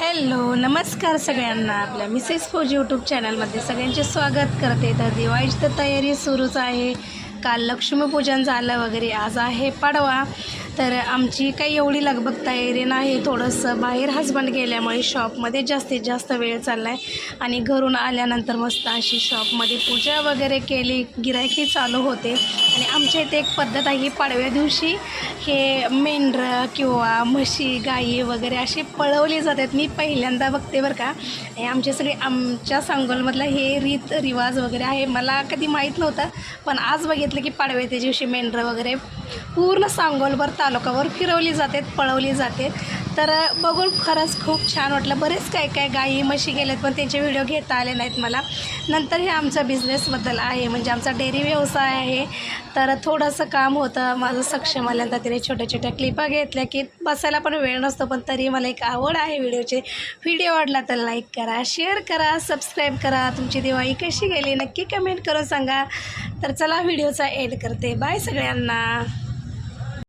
Hello नमस्कार सगळ्यांना. आपल्या मिसेस फोज यूट्यूब चॅनलमध्ये सगळ्यांचे स्वागत करते. तर दिवाळीची तर तयारी सुरूच आहे. काल लक्ष्मीपूजन झालं वगैरे आज आहे पाडवा. तर आमची काही एवढी लगबग तयारी नाही. थोडंसं बाहेर हजबंड गेल्यामुळे शॉपमध्ये जास्तीत जास्त वेळ चालला आहे आणि घरून आल्यानंतर मस्त अशी शॉपमध्ये पूजा वगैरे केली गिरायकी चालू होते. आणि आमच्या इथे एक पद्धत आहे पाडव्या दिवशी हे मेंढरं किंवा म्हशी गाई वगैरे अशी पळवली जातात. मी पहिल्यांदा बघते बरं का. आणि आमचे सगळे आमच्या सांगोलमधला हे रीत रिवाज वगैरे आहे मला कधी माहीत नव्हतं. पण आज बघितलं की पाडव्याच्या दिवशी मेंढरं वगैरे पूर्ण सांगोलभर तालुकावर फिरवली जातात पळवली जाते तर बघून खरंच खूप छान वाटलं. बरेच काय काय गाई म्हशी गेलेत पण त्यांचे व्हिडिओ घेता आले नाहीत मला. नंतर हे आमच्या बिझनेसबद्दल आहे म्हणजे आमचा डेअरी व्यवसाय आहे. तर थोडंसं काम होतं. माझं सक्षम आल्यानंतर तिने छोट्या छोट्या क्लिपा घेतल्या की बसायला पण वेळ नसतो पण तरी मला एक आवड आहे व्हिडिओची. व्हिडिओ आवडला तर लाईक करा शेअर करा सबस्क्राईब करा. तुमची दिवाळी कशी गेली नक्की कमेंट करून सांगा. तर चला व्हिडिओचा एड करते. बाय सगळ्यांना.